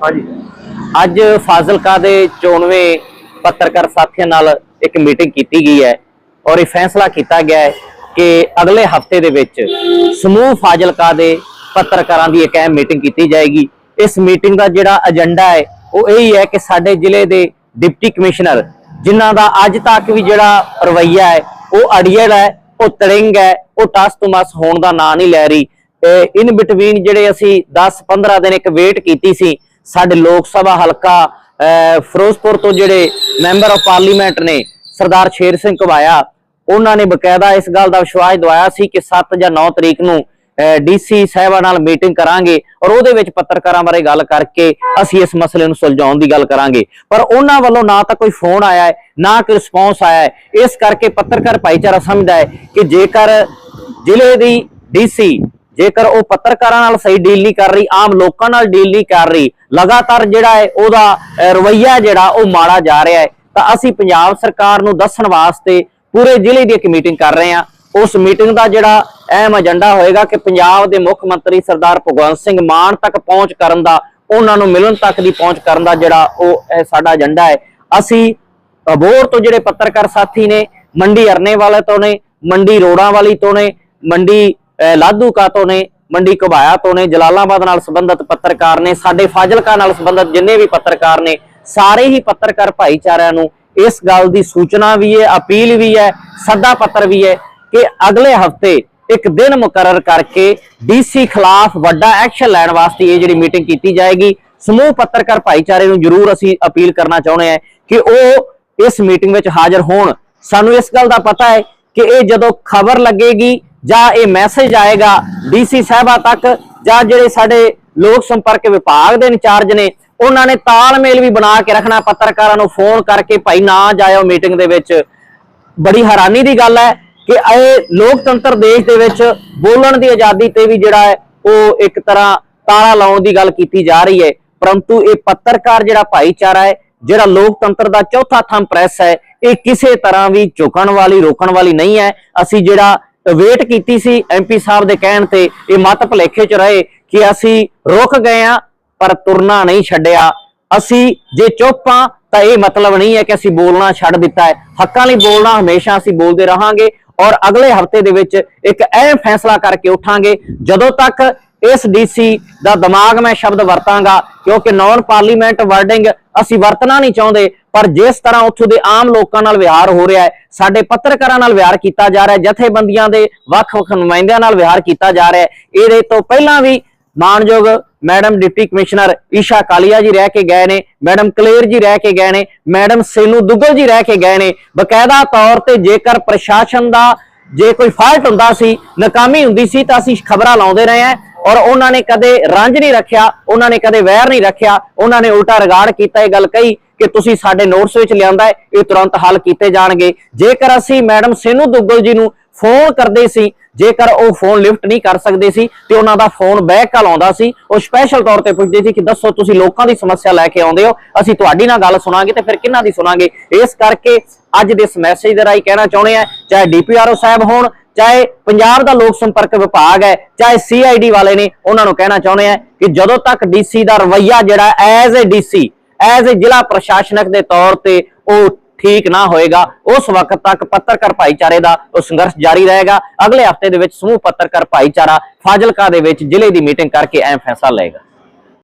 ਹਾਂਜੀ। ਅੱਜ ਫਾਜ਼ਿਲਕਾ ਦੇ 94 ਪੱਤਰਕਾਰ ਸਾਥੀਆਂ ਨਾਲ ਇੱਕ ਮੀਟਿੰਗ ਕੀਤੀ ਗਈ ਹੈ ਔਰ ਇਹ ਫੈਸਲਾ ਕੀਤਾ ਗਿਆ ਹੈ ਕਿ ਅਗਲੇ ਹਫ਼ਤੇ ਦੇ ਵਿੱਚ ਸਮੂਹ ਫਾਜ਼ਿਲਕਾ ਦੇ ਪੱਤਰਕਾਰਾਂ ਦੀ ਇੱਕ ਅਹਿਮ ਮੀਟਿੰਗ ਕੀਤੀ ਜਾਏਗੀ। ਇਸ ਮੀਟਿੰਗ ਦਾ ਜਿਹੜਾ ਏਜੰਡਾ ਹੈ, ਉਹ ਇਹ ਹੀ ਹੈ ਕਿ ਸਾਡੇ ਜ਼ਿਲ੍ਹੇ ਦੇ ਡਿਪਟੀ ਕਮਿਸ਼ਨਰ, ਜਿਨ੍ਹਾਂ ਦਾ ਅੱਜ ਤੱਕ ਵੀ ਜਿਹੜਾ ਰਵੱਈਆ ਹੈ, ਉਹ ਅੜੀਅਲ ਹੈ, ਉਹ ਤੜਿੰਗ ਹੈ, ਉਹ ਟਸ ਤੁਮਸ ਹੋਣ ਦਾ ਨਾਂ ਨਹੀਂ ਲੈ ਰਹੀ। ਇਨ ਬਿਟਵੀਨ ਜਿਹੜੇ ਅਸੀਂ 10-15 ਦਿਨ ਇੱਕ ਵੇਟ ਕੀਤੀ ਸੀ ਸਾਡੇ ਲੋਕ ਸਭਾ ਹਲਕਾ ਫਿਰੋਜ਼ਪੁਰ ਤੋਂ ਜਿਹੜੇ ਮੈਂਬਰ ਆਫ ਪਾਰਲੀਮੈਂਟ ਨੇ, ਸਰਦਾਰ ਸ਼ੇਰ ਸਿੰਘ ਘਵਾਇਆ ਉਹਨਾਂ ਨੇ ਬਕਾਇਦਾ ਇਸ ਗੱਲ ਦਾ ਵਿਸ਼ਵਾਸ ਦਵਾਇਆ ਸੀ ਕਿ 7 ਜਾਂ 9 ਤਰੀਕ ਨੂੰ ਡੀਸੀ ਸਾਹਿਬਾਂ ਨਾਲ ਮੀਟਿੰਗ ਕਰਾਂਗੇ ਔਰ ਉਹਦੇ ਵਿੱਚ ਪੱਤਰਕਾਰਾਂ ਬਾਰੇ ਗੱਲ ਕਰਕੇ ਅਸੀਂ ਇਸ ਮਸਲੇ ਨੂੰ ਸੁਲਝਾਉਣ ਦੀ ਗੱਲ ਕਰਾਂਗੇ। ਪਰ ਉਹਨਾਂ ਵੱਲੋਂ ਨਾ ਤਾਂ ਕੋਈ ਫੋਨ ਆਇਆ ਹੈ, ਨਾ ਕੋਈ ਰਿਸਪੌਂਸ ਆਇਆ ਹੈ। ਇਸ ਕਰਕੇ ਪੱਤਰਕਾਰ ਭਾਈਚਾਰਾ ਸਮਝਦਾ ਹੈ ਕਿ ਜੇਕਰ ਜ਼ਿਲ੍ਹੇ ਦੀ ਡੀਸੀ ਜੇਕਰ ਉਹ ਪੱਤਰਕਾਰਾਂ ਨਾਲ ਸਹੀ ਡੀਲ ਨਹੀਂ ਕਰ ਰਹੀ ਆਮ ਲੋਕਾਂ ਨਾਲ ਡੀਲ ਨਹੀਂ ਕਰ ਰਹੀ ਲਗਾਤਾਰ ਜਿਹੜਾ ਹੈ ਉਹਦਾ ਅਹ, ਰਵੱਈਆ ਜਿਹੜਾ ਉਹ ਮਾੜਾ ਜਾ ਰਿਹਾ ਹੈ ਤਾਂ ਅਸੀਂ ਪੰਜਾਬ ਸਰਕਾਰ ਨੂੰ ਦੱਸਣ ਵਾਸਤੇ ਪੂਰੇ ਜ਼ਿਲ੍ਹੇ ਦੀ ਇੱਕ ਮੀਟਿੰਗ ਕਰ ਰਹੇ ਹਾਂ। ਉਸ ਮੀਟਿੰਗ ਦਾ ਜਿਹੜਾ ਅਹਿਮ ਏਜੰਡਾ ਹੋਏਗਾ ਕਿ ਪੰਜਾਬ ਦੇ ਮੁੱਖ ਮੰਤਰੀ ਸਰਦਾਰ ਭਗਵੰਤ ਸਿੰਘ ਮਾਨ ਤੱਕ ਪਹੁੰਚ ਕਰਨ ਦਾ ਉਹਨਾਂ ਨੂੰ ਮਿਲਣ ਤੱਕ ਦੀ ਪਹੁੰਚ ਕਰਨ ਦਾ ਜਿਹੜਾ ਉਹ ਸਾਡਾ ਏਜੰਡਾ ਹੈ। ਅਸੀਂ ਅਬੋਰ ਤੋਂ ਜਿਹੜੇ ਪੱਤਰਕਾਰ ਸਾਥੀ ਨੇ ਮੰਡੀ ਅਰਨੇ ਵਾਲੇ ਤੋਂ ਨੇ ਮੰਡੀ ਰੋੜਾਂ ਵਾਲੀ ਤੋਂ ਨੇ ਮੰਡੀ ਅਹ, ਲਾਧੂਕਾ ਤੋਂ ਨੇ ਮੰਡੀ ਘਬਾਇਆ ਤੋਂ ਨੇ ਜਲਾਲਾਬਾਦ ਨਾਲ ਸੰਬੰਧਿਤ ਪੱਤਰਕਾਰ ਨੇ ਸਾਡੇ ਫਾਜ਼ਿਲਕਾ ਨਾਲ ਸੰਬੰਧਿਤ ਜਿੰਨੇ ਵੀ ਪੱਤਰਕਾਰ ਨੇ ਸਾਰੇ ਹੀ ਪੱਤਰਕਾਰ ਭਾਈਚਾਰਿਆਂ ਨੂੰ ਇਸ ਗੱਲ ਦੀ ਸੂਚਨਾ ਵੀ ਹੈ ਅਪੀਲ ਵੀ ਹੈ ਸੱਦਾ ਪੱਤਰ ਵੀ ਹੈ ਕਿ ਅਗਲੇ ਹਫ਼ਤੇ ਇੱਕ ਦਿਨ ਮੁਕਰਰ ਕਰਕੇ ਡੀਸੀ ਖਿਲਾਫ ਵੱਡਾ ਐਕਸ਼ਨ ਲੈਣ ਵਾਸਤੇ ਇਹ ਜਿਹੜੀ ਮੀਟਿੰਗ ਕੀਤੀ ਜਾਏਗੀ ਸਮੂਹ ਪੱਤਰਕਾਰ ਭਾਈਚਾਰੇ ਨੂੰ ਜ਼ਰੂਰ ਅਸੀਂ ਅਪੀਲ ਕਰਨਾ ਚਾਹੁੰਦੇ ਹਾਂ ਕਿ ਉਹ ਇਸ ਮੀਟਿੰਗ ਵਿੱਚ ਹਾਜ਼ਰ ਹੋਣ। ਸਾਨੂੰ ਇਸ ਗੱਲ ਦਾ ਪਤਾ ਹੈ ਕਿ ਇਹ ਜਦੋਂ ਖਬਰ ਲੱਗੇਗੀ ਜਾਂ ਇਹ ਮੈਸੇਜ ਆਏਗਾ ਡੀਸੀ ਸਾਹਿਬਾ ਤੱਕ, ਜਾਂ ਜਿਹੜੇ ਸਾਡੇ ਲੋਕ ਸੰਪਰਕ ਵਿਭਾਗ ਦੇ ਇੰਚਾਰਜ ਨੇ, ਉਹਨਾਂ ਨੇ ਤਾਲਮੇਲ ਵੀ ਬਣਾ ਕੇ ਰੱਖਣਾ, ਪੱਤਰਕਾਰਾਂ ਨੂੰ ਫੋਨ ਕਰਕੇ ਭਾਈ ਨਾ ਜਾਇਓ ਮੀਟਿੰਗ ਦੇ ਵਿੱਚ। ਬੜੀ ਹੈਰਾਨੀ ਦੀ ਗੱਲ ਹੈ ਕਿ ਇਹ ਲੋਕਤੰਤਰ ਦੇਸ਼ ਦੇ ਵਿੱਚ ਬੋਲਣ ਦੀ ਆਜ਼ਾਦੀ ਤੇ ਵੀ ਜਿਹੜਾ ਹੈ, ਉਹ ਇੱਕ ਤਰ੍ਹਾਂ ਤਾਲਾ ਲਾਉਣ ਦੀ ਗੱਲ ਕੀਤੀ ਜਾ ਰਹੀ ਹੈ। ਪਰੰਤੂ ਇਹ ਪੱਤਰਕਾਰ ਜਿਹੜਾ ਭਾਈਚਾਰਾ ਹੈ, ਜਿਹੜਾ ਲੋਕਤੰਤਰ ਦਾ ਚੌਥਾ ਥੰਮ ਪ੍ਰੈਸ ਹੈ, ਇਹ ਕਿਸੇ ਤਰ੍ਹਾਂ ਵੀ ਝੁਕਣ ਵਾਲੀ, ਰੋਕਣ ਵਾਲੀ ਨਹੀਂ ਹੈ। ਅਸੀਂ ਜਿਹੜਾ ਵੇਟ ਕੀਤੀ ਸੀ ਐਮਪੀ ਸਾਹਿਬ ਦੇ ਕਹਿਣ ਤੇ ਇਹ ਮਤ ਭਲੇਖੇ ਚ ਰਹੇ ਕਿ ਅਸੀਂ ਰੁਕ ਗਏ ਆ ਪਰ ਤੁਰਨਾ ਨਹੀਂ ਛੱਡਿਆ। ਅਸੀਂ ਜੇ ਚੁੱਪ ਹਾਂ, ਤਾਂ ਇਹ ਮਤਲਬ ਨਹੀਂ ਹੈ ਕਿ ਅਸੀਂ ਬੋਲਣਾ ਛੱਡ ਦਿੱਤਾ ਹੈ। ਹੱਕਾਂ ਲਈ ਬੋਲਣਾ ਹਮੇਸ਼ਾ ਅਸੀਂ ਬੋਲਦੇ ਰਹਾਂਗੇ ਔਰ ਅਗਲੇ ਹਫ਼ਤੇ ਦੇ ਵਿੱਚ ਇੱਕ ਅਹਿਮ ਫੈਸਲਾ ਕਰਕੇ ਉਠਾਂਗੇ। ਜਦੋਂ ਤੱਕ ਇਸ ਡੀਸੀ ਦਾ ਦਿਮਾਗ ਮੈਂ ਸ਼ਬਦ ਵਰਤਾਂਗਾ, ਕਿਉਂਕਿ ਨਾਨ ਪਾਰਲੀਮੈਂਟ ਵਰਡਿੰਗ ਅਸੀਂ ਵਰਤਣਾ ਨਹੀਂ ਚਾਹੁੰਦੇ, ਪਰ ਜਿਸ ਤਰ੍ਹਾਂ ਉੱਥੋਂ ਦੇ ਆਮ ਲੋਕਾਂ ਨਾਲ ਵਿਹਾਰ ਹੋ ਰਿਹਾ ਹੈ, ਸਾਡੇ ਪੱਤਰਕਾਰਾਂ ਨਾਲ ਵਿਹਾਰ ਕੀਤਾ ਜਾ ਰਿਹਾ ਹੈ, ਜਥੇਬੰਦੀਆਂ ਦੇ ਵੱਖ-ਵੱਖ ਨੁਮਾਇੰਦਿਆਂ ਨਾਲ ਵਿਹਾਰ ਕੀਤਾ ਜਾ ਰਿਹਾ ਹੈ। ਇਹਦੇ ਤੋਂ ਪਹਿਲਾਂ ਵੀ ਮਾਨਯੋਗ madam deputy commissioner Isha Kalia ji ਰਹਿ ਕੇ ਗਏ ਨੇ, ਮੈਡਮ ਕਲੇਰ ਜੀ ਰਹਿ ਕੇ ਗਏ ਨੇ, ਮੈਡਮ ਸੇਨੂ ਦੁੱਗਲ ਜੀ ਰਹਿ ਕੇ ਗਏ ਨੇ। ਬਕਾਇਦਾ ਤੌਰ ਤੇ ਜੇਕਰ ਪ੍ਰਸ਼ਾਸਨ ਦਾ ਜੇ ਕੋਈ ਫਾਲਟ ਹੁੰਦਾ ਸੀ, ਨਾਕਾਮੀ ਹੁੰਦੀ ਸੀ, ਤਾਂ ਅਸੀਂ ਖਬਰਾਂ ਲਾਉਂਦੇ ਰਹੇ ਹਾਂ। ਔਰ ਉਹਨਾਂ ਨੇ ਕਦੇ ਰੰਜ ਨਹੀਂ ਰੱਖਿਆ, ਉਹਨਾਂ ਨੇ ਕਦੇ ਵੈਰ ਨਹੀਂ ਰੱਖਿਆ, ਉਹਨਾਂ ਨੇ ਉਲਟਾ ਰਿਗਾਰਡ ਕੀਤਾ, ਇਹ ਗੱਲ ਕਹੀ ਕਿ ਤੁਸੀਂ ਸਾਡੇ ਨੋਟਸ ਵਿੱਚ ਲਿਆਂਦਾ ਹੈ, ਇਹ ਤੁਰੰਤ ਹੱਲ ਕੀਤੇ ਜਾਣਗੇ। ਜੇਕਰ ਅਸੀਂ ਮੈਡਮ ਸੇਨੂ ਦੁੱਗਲ ਜੀ ਨੂੰ ਫੋਨ ਕਰਦੇ ਸੀ, ਜੇਕਰ ਉਹ ਫੋਨ ਲਿਫਟ ਨਹੀਂ ਕਰ ਸਕਦੇ ਸੀ, ਤੇ ਉਹਨਾਂ ਦਾ ਫੋਨ ਬੈਕ ਕਾਲ ਆਉਂਦਾ ਸੀ, ਉਹ ਸਪੈਸ਼ਲ ਤੌਰ ਤੇ ਪੁੱਛਦੇ ਸੀ ਕਿ ਦੱਸੋ ਤੁਸੀਂ ਲੋਕਾਂ ਦੀ ਸਮੱਸਿਆ ਲੈ ਕੇ ਆਉਂਦੇ ਹੋ, ਅਸੀਂ ਤੁਹਾਡੀ ਨਾਲ ਗੱਲ ਸੁਣਾਂਗੇ ਤੇ ਫਿਰ ਕਿਹਨਾਂ ਦੀ ਸੁਣਾਂਗੇ। ਇਸ ਕਰਕੇ ਅੱਜ ਦੇ ਇਸ ਮੈਸੇਜ ਦੇ ਰਾਹੀਂ ਕਹਿਣਾ ਚਾਹੁੰਦੇ ਆ ਚਾਹੇ ਡੀਪੀਆਰਓ ਸਾਹਿਬ ਹੋਣ ਚਾਹੇ ਪੰਜਾਬ ਦਾ ਲੋਕ ਸੰਪਰਕ ਵਿਭਾਗ ਹੈ, ਚਾਹੇ ਸੀਆਈਡੀ ਵਾਲੇ ਨੇ, ਉਹਨਾਂ ਨੂੰ ਕਹਿਣਾ ਚਾਹੁੰਦੇ ਆ ਕਿ ਜਦੋਂ ਤੱਕ ਡੀਸੀ ਦਾ ਰਵੱਈਆ ਜਿਹੜਾ as a DC as a ਜ਼ਿਲ੍ਹਾ ਪ੍ਰਸ਼ਾਸਨਕ ਦੇ ਤੌਰ ਤੇ ਉਹ ਠੀਕ ਨਾ ਹੋਏਗਾ, ਉਸ ਵਕਤ ਤੱਕ ਪੱਤਰਕਾਰ ਭਾਈਚਾਰੇ ਦਾ ਉਹ ਸੰਘਰਸ਼ ਜਾਰੀ ਰਹੇਗਾ। ਅਗਲੇ ਹਫ਼ਤੇ ਦੇ ਵਿੱਚ ਸਮੂਹ ਪੱਤਰਕਾਰ ਭਾਈਚਾਰਾ ਫਾਜ਼ਿਲਕਾ ਦੇ ਵਿੱਚ ਜ਼ਿਲ੍ਹੇ ਦੀ ਮੀਟਿੰਗ ਕਰਕੇ ਅਹਿਮ ਫੈਸਲਾ ਲਏਗਾ।